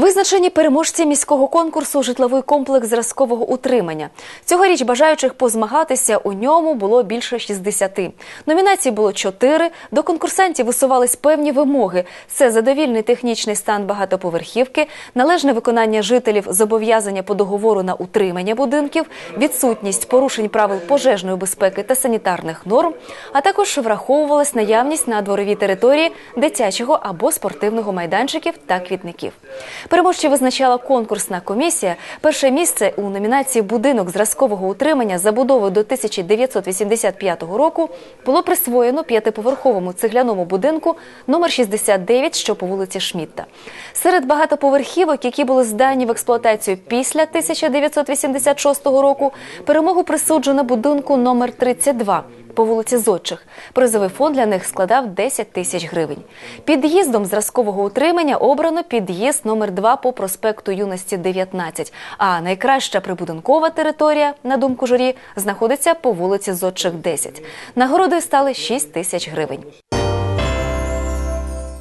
Визначені переможці міського конкурсу житловий комплекс зразкового утримання. Цьогоріч бажаючих позмагатися у ньому було більше 60. Номінацій було 4. До конкурсантів висувались певні вимоги: це задовільний технічний стан багатоповерхівки, належне виконання жителів зобов'язання по договору на утримання будинків, відсутність порушень правил пожежної безпеки та санітарних норм, а також враховувалась наявність на дворовій території дитячого або спортивного майданчиків та квітників. Переможці визначала конкурсна комісія. Перше місце у номінації Будинок зразкового утримання забудови до 1985 року було присвоєно п'ятиповерховому цегляному будинку номер 69, що по вулиці Шмітта. Серед багатоповерхівок, які були здані в експлуатацію після 1986 року, перемогу присуджено будинку номер 32 по вулиці Зодчих. Призовий фонд для них складав 10 тисяч гривень. Під'їздом зразкового утримання обрано під'їзд номер 2 по проспекту Юності 19. А найкраща прибудинкова територія, на думку журі, знаходиться по вулиці Зодчих 10. Нагородою стали 6 тисяч гривень.